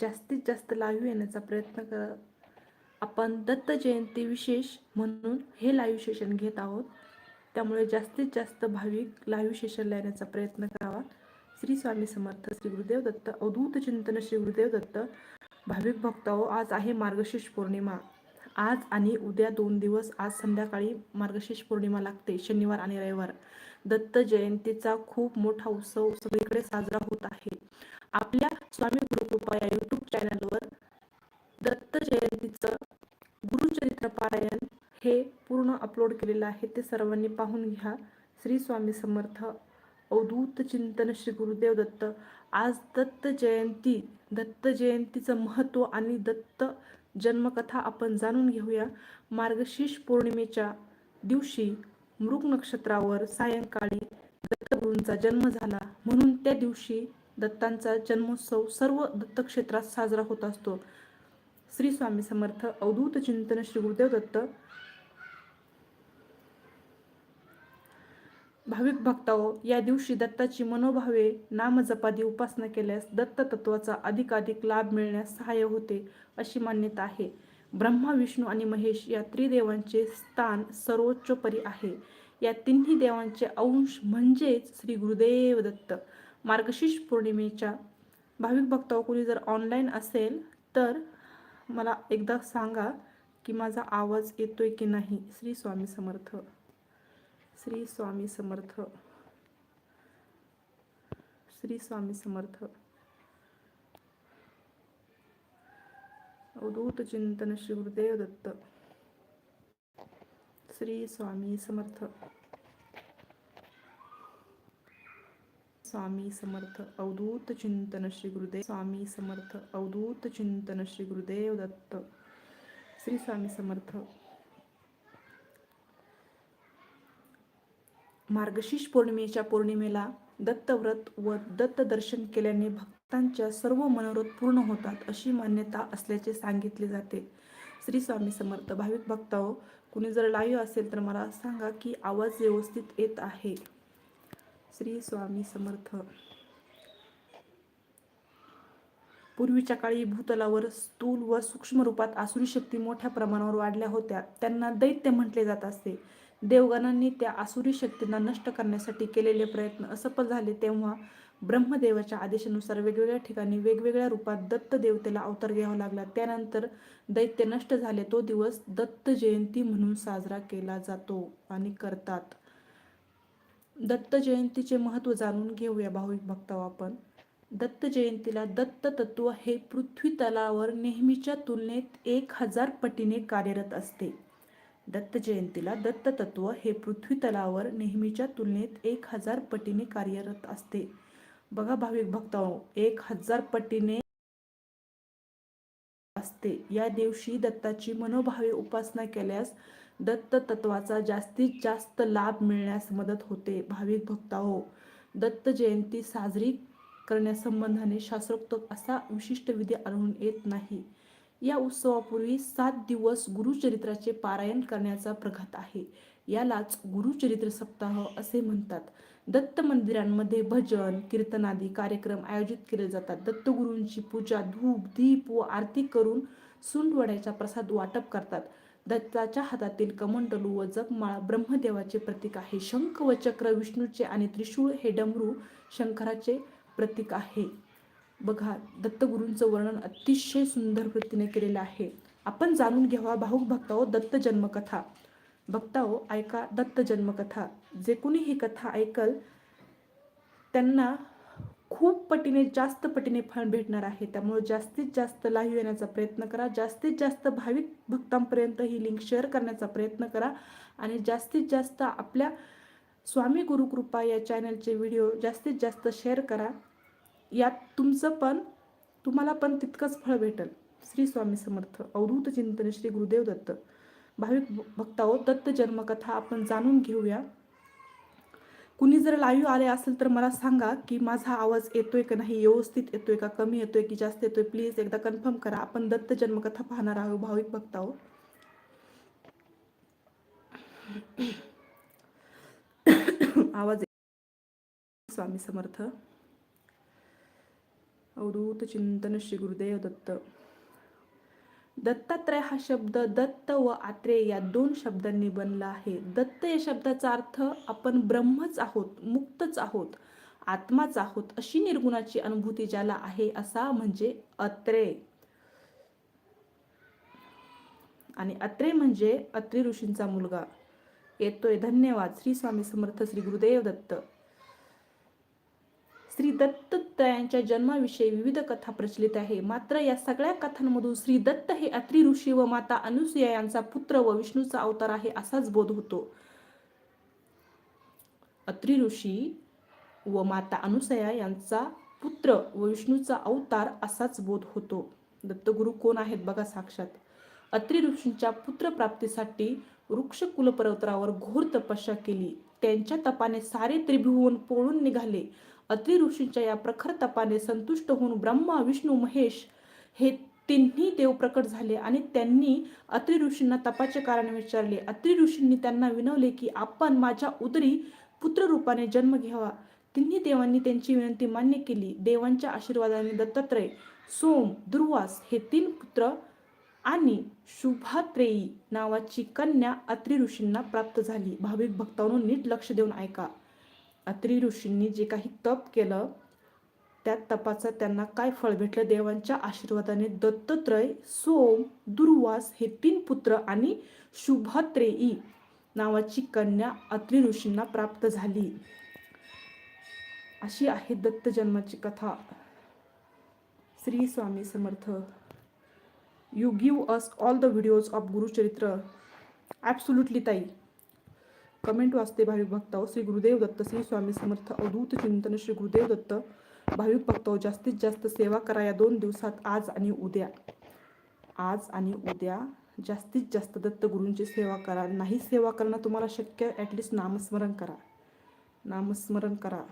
जास्तीत जास्त लाईव्ह येण्याचा प्रयत्न करा आपण दत्त जयंती विशेष म्हणून हे लाईव्ह सेशन घेत आहोत. त्यामुळे जास्तीत जास्त भाविक लाईव्ह सेशनला येण्याचा प्रयत्न करावा. श्री स्वामी समर्थ श्री गुरुदेव दत्त अवधूत चिंतन श्री गुरुदेव दत्त. भाविक भक्ताओ आज आहे मार्गशीर्ष पौर्णिमा. आज आणि उद्या दोन दिवस आज संध्याकाळी मार्गशीर्ष पौर्णिमा लागते शनिवार आणि रविवार. दत्त जयंतीचा खूप मोठा उत्सव सगळीकडे साजरा होत आहे. आपल्या स्वामी गुरुकृपा या यूट्यूब चॅनलवर दत्त जयंतीचं गुरुचरित्र पारायण हे पूर्ण अपलोड केलेलं आहे. ते सर्वांनी पाहून घ्या. श्री स्वामी समर्थ. अवधूत चिंतन श्री गुरुदेव दत्त. आज दत्त जयंती दत्त जयंतीचं महत्त्व आणि दत्त जन्मकथा आपण जाणून घेऊया. मार्गशीर्ष पौर्णिमेच्या दिवशी मृग नक्षत्रावर सायंकाळी दत्तगुरूंचा जन्म झाला. म्हणून त्या दिवशी दत्तांचा जन्मोत्सव सर्व दत्तक्षेत्रात साजरा होत असतो. श्री स्वामी समर्थ अवधूत चिंतन श्री गुरुदेव दत्त भाविक भक्ताओ या दिवशी दत्ताची मनोभावे नामजपादी उपासना केल्यास दत्त तत्वाचा अधिकाधिक लाभ मिळण्यास सहाय्य होते अशी मान्यता आहे. ब्रह्मा विष्णू आणि महेश या त्रिदेवांचे स्थान सर्वोच्चपरी आहे. या तिन्ही देवांचे अंश म्हणजेच श्री गुरुदेव दत्त. मार्गशीर्ष पौर्णिमेच्या भाविक भक्ताओ कोणी जर ऑनलाईन असेल तर मला एकदा सांगा की माझा आवाज येतोय की नाही? श्री स्वामी समर्थ. श्री स्वामी समर्थ. श्री स्वामी समर्थ. अवधूत चिंतन श्री गुरुदेव दत्त. श्री स्वामी समर्थ. स्वामी समर्थ अवधूत चिंतन श्री गुरुदेव स्वामी समर्थ अवधूत चिंतन श्री गुरुदेव दत्त श्री स्वामी समर्थ. मार्गशीर्ष पौर्णिमेच्या पौर्णिमेला दत्तव्रत व दत्त दर्शन केल्याने भक्तांच्या सर्व मनोरथ पूर्ण होतात अशी मान्यता असल्याचे सांगितले जाते. श्री स्वामी समर्थ. भाविक भक्ताओ कुणी जर लाईव्ह असेल तर मला सांगा की आवाज व्यवस्थित येत आहे. श्री स्वामी समर्थ. पूर्वीच्या काळी भूतलावर स्थूल व सूक्ष्म रूपात आसुरी शक्ती मोठ्या प्रमाणावर वाढल्या होत्या. त्यांना दैत्य म्हटले जात असते देवगणांनी त्या आसुरी शक्तींना नष्ट करण्यासाठी केलेले प्रयत्न असफल झाले तेव्हा ब्रह्मदेवाच्या आदेशानुसार वेगवेगळ्या ठिकाणी वेगवेगळ्या रूपात दत्त देवतेला अवतार घ्यावा लागला. त्यानंतर दैत्य नष्ट झाले. तो दिवस दत्त जयंती म्हणून साजरा केला जातो आणि करतात. दत्त जयंतीचे महत्त्व जाणून घेऊया भाविक भक्ताव आपण. दत्त जयंतीला दत्त तत्व हे पृथ्वी तलावर नेहमीच्या तुलनेत एक हजार पटीने कार्यरत असते. दत्त जयंतीला दत्त तत्व हे पृथ्वी तलावर नेहमीच्या तुलनेत एक हजार पटीने कार्यरत असते. बघा भाविक भक्ताओ एक हजार पटीने असते. या दिवशी दत्ताची मनोभावे उपासना केल्यास दत्त तत्वाचा जास्तीत जास्त लाभ मिळण्यास मदत होते. भाविक भक्ताओ दत्त जयंती साजरी करण्यासंबंधाने शास्त्रोक्त असा विशिष्ट विधी आढळून येत नाही. या उत्सवापूर्वी सात दिवस गुरुचरित्राचे पारायण करण्याचा प्रघात आहे. यालाच गुरुचरित्र सप्ताह असे म्हणतात. दत्त मंदिरांमध्ये भजन कीर्तनादी कार्यक्रम आयोजित केले जातात. दत्तगुरूंची पूजा धूप दीप व आरती करून सुंडवड्याचा प्रसाद वाटप करतात. दत्ताच्या हातातील कमंडलू व जगमाळा ब्रह्मदेवाचे प्रतीक आहे. शंख व चक्र विष्णूचे आणि त्रिशूळ हे डमरू शंकराचे प्रतीक आहे. बघा दत्तगुरूंचं वर्णन अतिशय सुंदर वृत्तीने केलेलं आहे. आपण जाणून घ्यावा भाऊक भक्ताओ दत्त जन्मकथा. भक्ताओ ऐका दत्त जन्मकथा. जे कोणी ही कथा ऐकल त्यांना खूप पटीने जास्त पटीने फळ भेटणार आहे. त्यामुळे जास्तीत जास्त लाईव्ह येण्याचा प्रयत्न करा. जास्तीत जास्त भाविक भक्तांपर्यंत ही लिंक शेअर करण्याचा प्रयत्न करा. आणि जास्तीत जास्त आपल्या स्वामी गुरुकृपा या चॅनलचे व्हिडिओ जास्तीत जास्त शेअर करा. यात तुमचं पण तुम्हाला पण तितकंच फळ भेटेल. श्री स्वामी समर्थ. अवधूत चिंतन श्री गुरुदेव दत्त. भाविक भक्ताओ दत्त जन्मकथा आपण जाणून घेऊया. कुणी जर लाईव्ह आले असेल तर मला सांगा की माझा आवाज येतोय का नाही व्यवस्थित येतोय का कमी येतोय की जास्त येतोय? प्लीज एकदा कन्फर्म करा. आपण दत्त जन्मकथा पाहणार आहोत भाविक भक्ताओ आवाज स्वामी समर्थ. अवधूत चिंतन श्री गुरुदेव दत्त. दत्तात्रय हा शब्द दत्त व आत्रेय या दोन शब्दांनी बनला आहे. दत्त या शब्दाचा अर्थ आपण ब्रह्मच आहोत मुक्तच आहोत आत्माच आहोत अशी निर्गुणाची अनुभूती ज्याला आहे असा म्हणजे अत्रे. आणि अत्रे म्हणजे अत्रि ऋषींचा मुलगा. येतोय. धन्यवाद. श्री स्वामी समर्थ श्री गुरुदेव दत्त. श्री दत्तत्रयांच्या जन्माविषयी विविध कथा प्रचलित आहे. मात्र या सगळ्या कथांमधून श्री दत्त हे अत्री ऋषी व माता अनुसुया यांचा पुत्र व विष्णूचा अवतार आहे असाच बोध होतो. अत्री ऋषी व माता अनुसया यांचा पुत्र व विष्णूचा अवतार असाच बोध होतो. दत्तगुरु कोण आहेत बघा साक्षात. अत्री ऋषींच्या पुत्रप्राप्तीसाठी वृक्ष कुलपर्वतावर घोर तपस्या केली. त्यांच्या तपाने सारे त्रिभुवन पोळून निघाले. अत्रि ऋषींच्या या प्रखर तपाने संतुष्ट होऊन ब्रह्मा विष्णू महेश हे तिन्ही देव प्रकट झाले आणि त्यांनी अत्रि ऋषींना तपाचे कारण विचारले. अत्रि ऋषींनी त्यांना विनवले की आपण माझ्या उदरी पुत्र रूपाने जन्म घ्यावा तिन्ही देवांनी त्यांची विनंती मान्य केली. देवांच्या आशीर्वादाने दत्तात्रय सोम दुर्वास हे तीन पुत्र आणि शुभात्रेयी नावाची कन्या अत्रि ऋषींना प्राप्त झाली. भाविक भक्तांनो नीट लक्ष देऊन ऐका. अत्रि ऋषींनी जे काही तप केलं त्या तपाचं त्यांना काय फळ भेटलं? देवांच्या आशीर्वादाने दत्तत्रय सोम दुर्वास हे तीन पुत्र आणि शुभत्रेयी नावाची कन्या अत्रि ऋषींना प्राप्त झाली. अशी आहे दत्त जन्माची कथा. Shri Swami Samarth. You give us all the videos of Gurucharitra absolutely ताई. कमेंट वाचते भाविक भक्ताओ श्री गुरुदेव दत्त श्री स्वामी समर्थ अवधूत चिंतन श्री गुरुदेव दत्त. भाविक भक्ताओ जास्तीत जास्त सेवा करा या दोन दिवसात आज आणि उद्या. आज आणि उद्या जास्तीत जास्त दत्त गुरूंची सेवा करा. नाही सेवा करणं तुम्हाला शक्य ॲटलिस्ट नामस्मरण करा. नामस्मरण करा.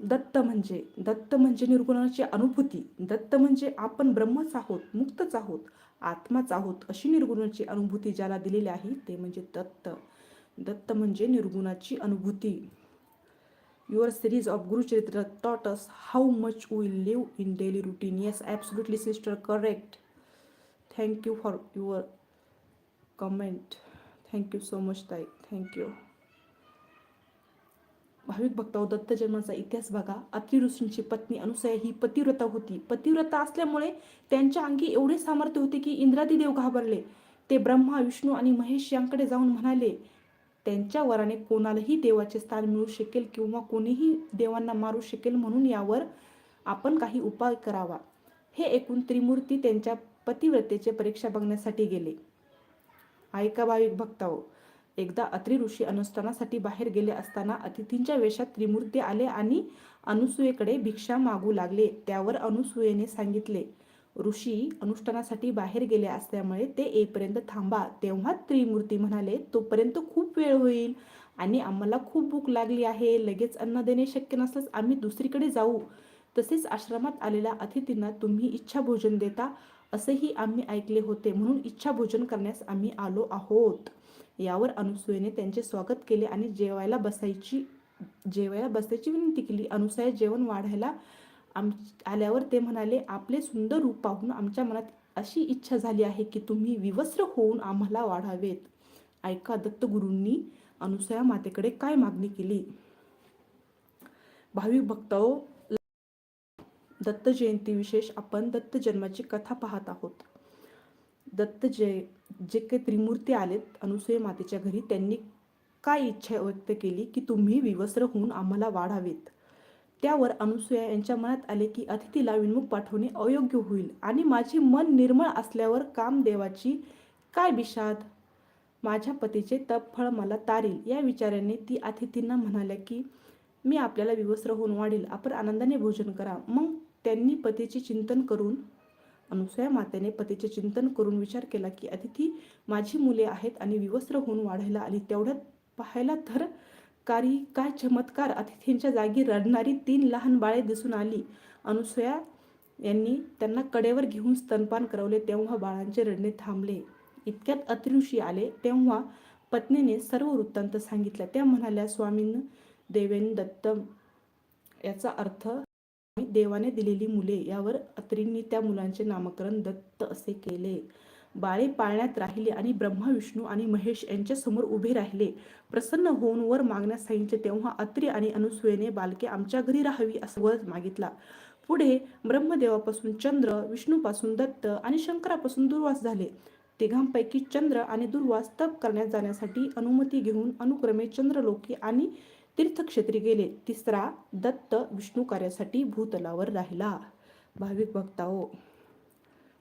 दत्त म्हणजे दत्त म्हणजे निर्गुणाची अनुभूती. दत्त म्हणजे आपण ब्रह्मच आहोत मुक्तच आहोत. आत्माच आहोत अशी निर्गुणाची अनुभूती ज्याला दिलेली आहे ते म्हणजे दत्त. दत्त म्हणजे निर्गुणाची अनुभूती. Your series of Gurucharitra taught us how much we live in daily routine yes absolutely sister correct thank you for your comment thank you so much ताई थँक्यू भाविक भक्ताव दत्त जन्माचा इतिहास बघा. अत्रि ऋषींची पत्नी अनुसया ही पतिव्रता होती. पतिव्रता असल्यामुळे त्यांच्या अंगी एवढे सामर्थ्य होते की इंद्रादी देव घाबरले. ते ब्रह्मा विष्णू आणि महेश यांकडे जाऊन म्हणाले त्यांच्या वराने कोणालाही देवाचे स्थान मिळू शकेल किंवा कोणीही देवांना मारू शकेल म्हणून यावर आपण काही उपाय करावा. हे ऐकून त्रिमूर्ती त्यांच्या पतिव्रतेचे परीक्षा बघण्यासाठी गेले. ऐका भाविक भक्ताओ एकदा अत्रि ऋषी अनुष्ठानासाठी बाहेर गेले असताना अतिथींच्या वेशात त्रिमूर्ती आले आणि अनुसूयेकडे भिक्षा मागू लागले. त्यावर अनुसूयेने सांगितले ऋषी अनुष्ठानासाठी बाहेर गेले असल्यामुळे ते येईपर्यंत थांबा तेव्हा त्रिमूर्ती म्हणाले तोपर्यंत खूप वेळ होईल आणि आम्हाला खूप भूक लागली आहे. लगेच अन्न देणे शक्य नसल्यास आम्ही दुसरीकडे जाऊ तसेच आश्रमात आलेल्या अतिथींना तुम्ही इच्छा भोजन देता असेही आम्ही ऐकले होते. म्हणून इच्छा भोजन करण्यास आम्ही आलो आहोत. यावर अनुसूयेने त्यांचे स्वागत केले आणि जेवायला बसायची जेवायला बसायची विनंती केली. अनुसूया जेवण वाढायला आम आल्यावर ते म्हणाले आपले सुंदर रूप पाहून आमच्या मनात अशी इच्छा झाली आहे की तुम्ही विवस्त्र होऊन आम्हाला वाढावेत. ऐका दत्तगुरूंनी अनुसया मातेकडे काय मागणी केली? भाविक भक्तो दत्त जयंती विशेष आपण दत्त जन्माची कथा पाहत आहोत. दत्त जय जे काही त्रिमूर्ती आलेत अनुसूय मातेच्या घरी त्यांनी काय इच्छा व्यक्त केली की तुम्ही विवस्त्र होऊन आम्हाला वाढावेत? त्यावर अनुसूया यांच्या मनात आले की अतिथीला विनमुख पाठवणे अयोग्य होईल आणि माझे मन निर्मळ असल्यावर कामदेवाची काय बिशाद? माझ्या पतीचे तपफळ मला तारील. या विचाराने ती अतिथींना म्हणाल्या की मी आपल्याला विवस्त्र होऊन वाढेल. आपण आनंदाने भोजन करा. मग त्यांनी पतीचे चिंतन करून अनुसया मातेने पतीचे चिंतन करून विचार केला की अतिथी माझी मुले आहेत आणि विवस्त्र होऊन वाढायला आली. तेवढ्यात पाहायला तर कारी काय चमत्कार. अतिथींच्या जागी रडणारी तीन लहान बाळे दिसून आली. अनुसया यांनी त्यांना कडेवर घेऊन स्तनपान करवले. तेव्हा बाळांचे रडणे थांबले. इतक्यात अतिऋषी आले. तेव्हा पत्नीने सर्व वृत्तांत सांगितल्या. त्या म्हणाल्या स्वामीन देवेन दत्त याचा अर्थ देवाने दिलेली मुले यावर अत्रींनी त्या मुलांचे नामकरण दत्त असे केले. बाळे पाळण्यात राहिले आणि ब्रह्मा विष्णू आणि महेश यांच्या समोर उभे राहिले. प्रसन्न होऊन वर मागण्यास सांगितले तेव्हा अत्री आणि अनुसूयेने बालके आमच्या घरी राहावी असं वर मागितला. पुढे ब्रह्मदेवापासून चंद्र विष्णूपासून दत्त आणि शंकरापासून दुर्वास झाले. तिघांपैकी चंद्र आणि दुर्वास तप करण्यात जाण्यासाठी अनुमती घेऊन अनुक्रमे चंद्रलोकी आणि तीर्थक्षेत्री गेले. तिसरा दत्त विष्णू कार्यासाठी भूतलावर राहिला. भाविक भक्ताओ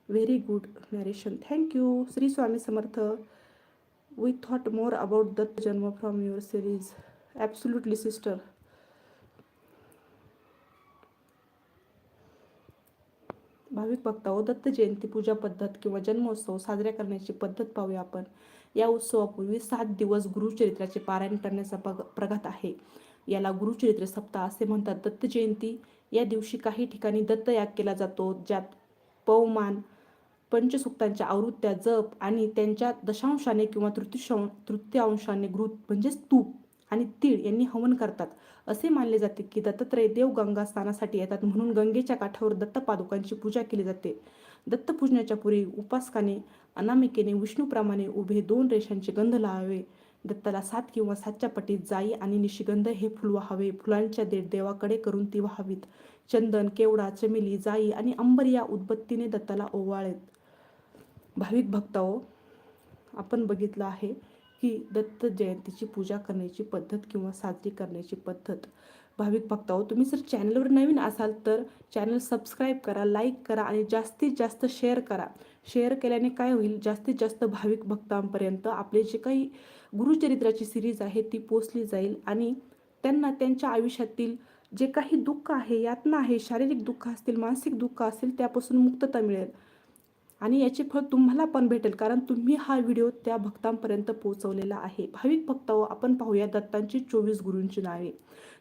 very good narration thank you Shri Swami Samarth. We thought more about Datta जन्म from your series absolutely sister भाविक भक्ताओ दत्त जयंती पूजा पद्धत किंवा जन्मोत्सव साजरा करण्याची पद्धत पाहूया आपण. या उत्सवापूर्वी सात दिवस गुरुचरित्राचे पारायण करण्याचा पग प्रघात आहे. याला गुरुचरित्र सप्ताह असे म्हणतात. दत्त जयंती या दिवशी काही ठिकाणी दत्तयाग केला जातो ज्यात पवमान पंचसुक्तांच्या आवृत्त्या जप आणि त्यांच्या दशांशाने किंवा तृतीशां तृतीयांशाने घृत म्हणजेच तूप आणि तीळ यांनी हवन करतात. असे मानले जाते की दत्तात्रय देव गंगा स्नानासाठी येतात म्हणून गंगेच्या काठावर दत्तपादुकांची पूजा केली जाते. दत्तपूजनाच्या पूर्वी उपासकाने अनामिकेने विष्णूप्रमाणे उभे दोन रेषांचे गंध लावावे. दत्ताला सात किंवा सातच्या पटीत जाई आणि निशिगंध हे फुल वाहावे. फुलांच्या देठ देवाकडे करून ती वाहावीत. चंदन केवडा चमेली जाई आणि अंबर या उदबत्तीने दत्ताला ओवाळेत. भाविक भक्ताओ आपण बघितलं आहे की दत्त जयंतीची पूजा करण्याची पद्धत किंवा साजरी करण्याची पद्धत. भाविक भक्ताओ तुम्ही जर चॅनलवर नवीन असाल तर चॅनल सबस्क्राईब करा लाईक करा आणि जास्तीत जास्त शेअर करा. शेअर केल्याने काय होईल? जास्तीत जास्त भाविक भक्तांपर्यंत आपले जे काही गुरुचरित्राची सिरीज आहे ती पोचली जाईल आणि त्यांना त्यांच्या आयुष्यातील जे काही दुःख आहे यातना आहे शारीरिक दुःख असतील मानसिक दुःख असेल त्यापासून मुक्तता मिळेल. आणि याचे फळ तुम्हाला पण भेटेल कारण तुम्ही हा व्हिडिओ त्या भक्तांपर्यंत पोहोचवलेला आहे. भाविक भक्ताओ हो, आपण पाहूया दत्तांची चोवीस गुरूंची नावे.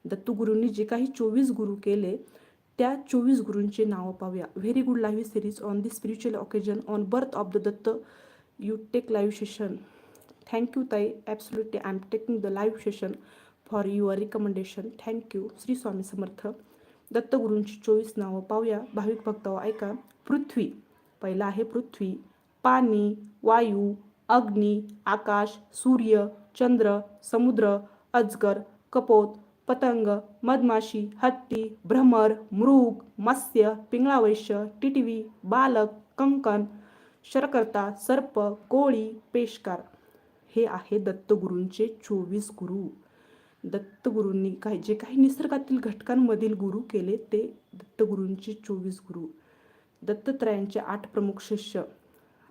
दत्तगुरूंनी जे काही चोवीस गुरु केले त्या चोवीस गुरूंचे नावं पाहूया. Very good live series on the spiritual occasion on birth of the Datta you take live session thank you ताई absolutely I am taking the live session for your recommendation thank you Shri Swami Samarth दत्तगुरूंची चोवीस नावं पाहूया. भाविक भक्ताओ ऐका. पृथ्वी. पहिला आहे पृथ्वी. पाणी वायू अग्नी आकाश सूर्य चंद्र समुद्र अजगर कपोत पतंग मधमाशी हत्ती भ्रमर मृग मत्स्य पिंगळावैश्य टिटवी बालक कंकण शरकर्ता सर्प कोळी पेशकार. हे आहे दत्तगुरूंचे चोवीस गुरु. दत्तगुरूंनी काही जे काही निसर्गातील घटकांमधील गुरु केले ते दत्तगुरूंचे चोवीस गुरु. दत्तत्रयांचे आठ प्रमुख शिष्य.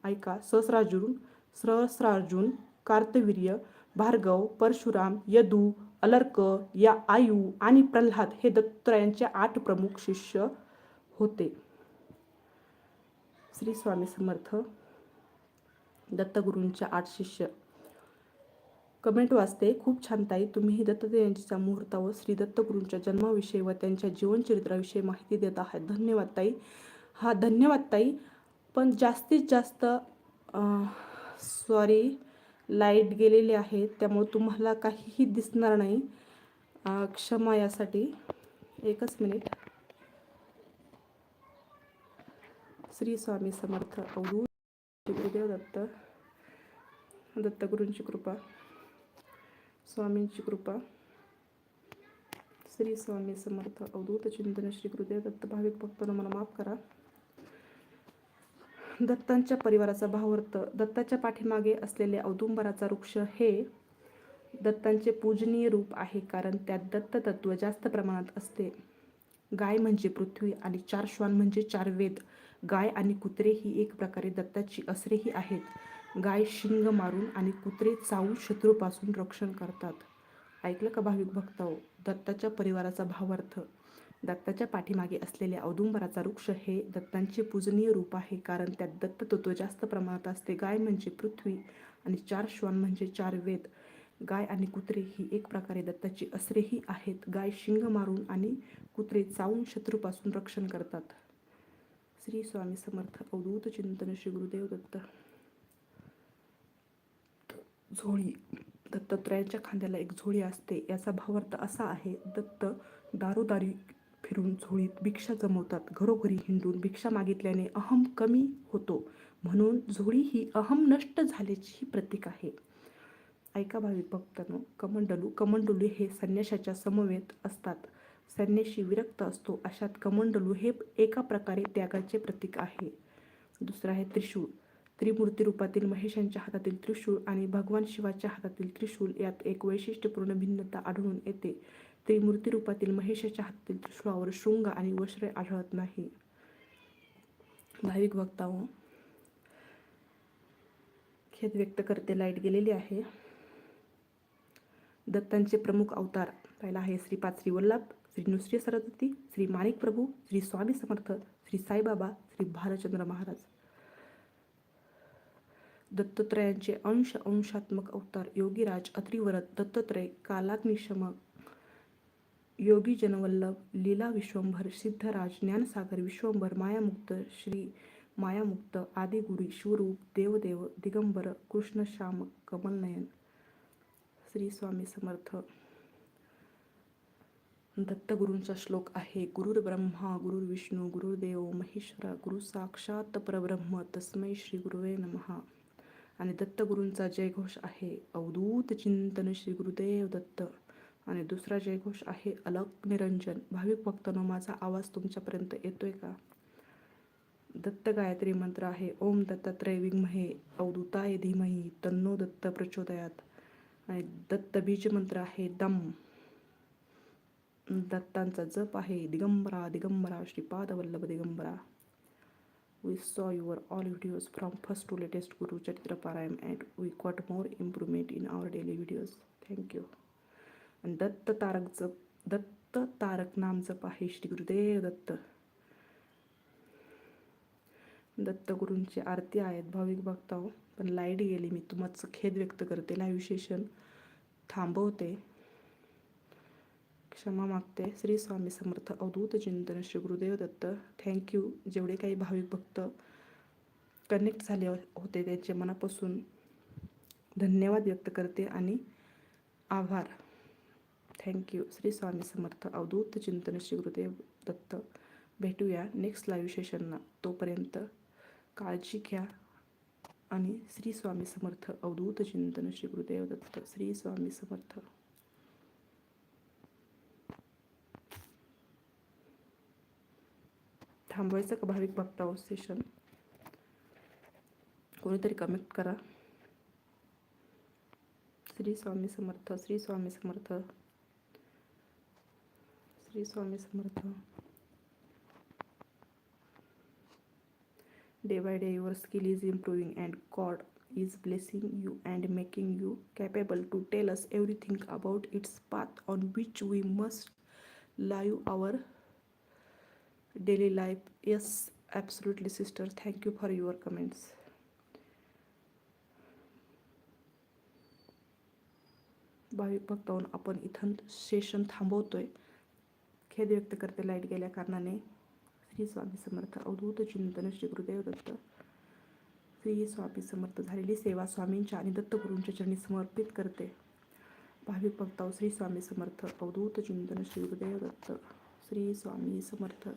ऐका सहस्रार्जुन सहस्रार्जुन कार्तवीर्य भार्गव परशुराम यदू अलर्क या आयु आणि प्रल्हाद हे दत्तत्रयांचे आठ प्रमुख शिष्य होते. श्री स्वामी समर्थ दत्तगुरूंचे आठ शिष्य. कमेंट वाचते खूप छान ताई तुम्ही ही दत्तजयंतीचा मुहूर्त व श्री दत्तगुरूंच्या जन्माविषयी व त्यांच्या जीवनचरित्राविषयी माहिती देत आहात. धन्यवाद ताई. हा धन्यवाद ताई. पण जास्तीत जास्त सॉरी लाइट गेलेली आहे त्यामुळे तुम्हाला काहीही दिसणार नाही. क्षमा यासाठी. एकच मिनिट. श्री स्वामी समर्थ अवधूत. गुरुदेव दत्त. दत्तगुरूंची कृपा. स्वामींची कृपा. श्री स्वामी समर्थ अवधूत चिंतन श्री गुरुदेव दत्त. भाविक भक्तांना मला माफ करा. दत्तांच्या परिवाराचा भावार्थ दत्ताच्या पाठीमागे असलेले औदुंबराचा वृक्ष हे दत्तांचे पूजनीय रूप आहे कारण त्यात दत्त तत्व जास्त प्रमाणात असते. गाय म्हणजे पृथ्वी आणि चार श्वान म्हणजे चार वेद. गाय आणि कुत्रे ही एक प्रकारे दत्ताची असरेही आहेत. गाय शिंग मारून आणि कुत्रे चावून शत्रूपासून रक्षण करतात. ऐकलं का भाविक भक्ताओ दत्ताच्या परिवाराचा भावार्थ दत्ताच्या पाठीमागे असलेले औदुंबराचा वृक्ष हे दत्तांचे पूजनीय रूप आहे. कारण त्यात दत्त तत्व जास्त प्रमाणात असते. गाय म्हणजे पृथ्वी आणि चार श्वान म्हणजे चार वेद. गाय आणि कुत्रे ही एक प्रकारे दत्ताची असरेही आहेत. गाय शिंग मारून आणि कुत्रे चावून शत्रूपासून रक्षण करतात. श्री स्वामी समर्थ. अवधूत चिंतन श्री गुरुदेव दत्त. झोळी. दत्तात्रयाच्या खांद्याला एक झोळी असते. याचा भावार्थ असा आहे. दत्त दारोदारी फिरून झोळीत भिक्षा जमवतात घरोघरी हिंडून भिक्षा मागितल्याने अहम कमी होतो. म्हणून झोळी ही अहम नष्ट झाल्याची प्रतीक आहे. ऐका भाविक भक्तांनो कमंडलू कमंडलू हे संन्याशाच्या समवेत असतात. संन्याशी विरक्त असतो. अशात कमंडलू हे एका प्रकारे त्यागाचे प्रतीक आहे. दुसरं आहे त्रिशूळ. त्रिमूर्ती रूपातील महेशांच्या हातातील त्रिशूळ आणि भगवान शिवाच्या हातातील त्रिशूळ यात एक वैशिष्ट्यपूर्ण भिन्नता आढळून येते. त्रिमूर्ती रूपातील महेशाच्या हातातील त्रिशूळावर शृंग आणि वस्त्र आढळत नाही. भाविक वक्ताओं खेद व्यक्त करते लाइट गेलेली आहे. दत्तांचे प्रमुख अवतार पहिला आहे श्री पाचरी वल्लभ श्री नुसरी सरस्वती श्री माणिक प्रभू श्री स्वामी समर्थ श्री साईबाबा श्री भालचंद्र महाराज. दत्तत्रयांचे अंश अंशात्मक अवतार योगीराज अत्रिवरत दत्तत्रय कालाग्निशमक योगी जनवल्लभ लीला विश्वंभर सिद्धराज ज्ञानसागर विश्वंभर मायामुक्त श्री मायामुक्त आदिगुरी शिवरूप देवदेव दिगंबर कृष्णश्याम कमलनयन श्री स्वामी समर्थ. दत्तगुरूंचा श्लोक आहे गुरुर ब्रह्मा गुरुर विष्णू गुरुदेव महेश्वरा गुरु साक्षात परब्रह्म तस्मै श्री गुरुवे नमहा आणि दत्तगुरूंचा जयघोष आहे अवधूत चिंतन श्री गुरुदेव दत्त. आणि दुसरा जयघोष आहे अलक निरंजन. भाविक भक्तांनो माझा आवाज तुमच्यापर्यंत येतोय का? दत्त गायत्री मंत्र आहे ओम दत्तात्रय विद्महे अवदूताय धीमही तन्नो दत्त प्रचोदयात. आणि दत्त बीज मंत्र आहे दम. दत्तांचा जप आहे Digambara Digambara Shripad Vallabh Digambara. We saw your all videos from first to latest Gurucharitra Parayam and we got more improvement in our daily videos thank you. आणि दत्त तारक जप दत्त तारक नाम जप आहे श्री गुरुदेव दत्त. दत्त गुरूंची आरती आहेत भाविक भक्ताओ हो. पण लाइट गेली मी तुमचं खेद व्यक्त करते लाईव्ह सेशन थांबवते. क्षमा मागते. श्री स्वामी समर्थ अवधूत चिंतन श्री गुरुदेव दत्त. थँक्यू जेवढे काही भाविक भक्त कनेक्ट झाले होते त्यांचे मनापासून धन्यवाद व्यक्त करते आणि आभार. Thank you Shri Swami Samarth. Avadhoot चिंतन श्री गुरुदेव दत्त. भेटूया नेक्स्ट लाईव्ह सेशनला तोपर्यंत काळजी घ्या आणि श्री स्वामी समर्थ. अवधूत चिंतन श्री गुरुदेव दत्त. श्री स्वामी समर्थ. थांबवायचं का भाविक भक्ताओ सेशन कोणीतरी कमेंट करा. Shri Swami Samarth Shri Swami Samarth. Shri Swami Samarth. Day by day your skill is improving and God is blessing you and making you capable to tell us everything about its path on which we must live our daily life yes absolutely sister thank you for your comments भाविक भक्ताहून आपण इथं session थांबवतोय. खेद व्यक्त करते light गेल्या कारणाने. श्री स्वामी समर्थ अवधूत चिंतन श्री गुरुदेव दत्त. श्री स्वामी समर्थ झालेली सेवा स्वामींच्या आणि दत्तगुरूंच्या चरणी समर्पित करते. भाविक भक्ताव श्री स्वामी समर्थ अवधूत चिंतन श्री गुरुदेव दत्त. श्री स्वामी समर्थ.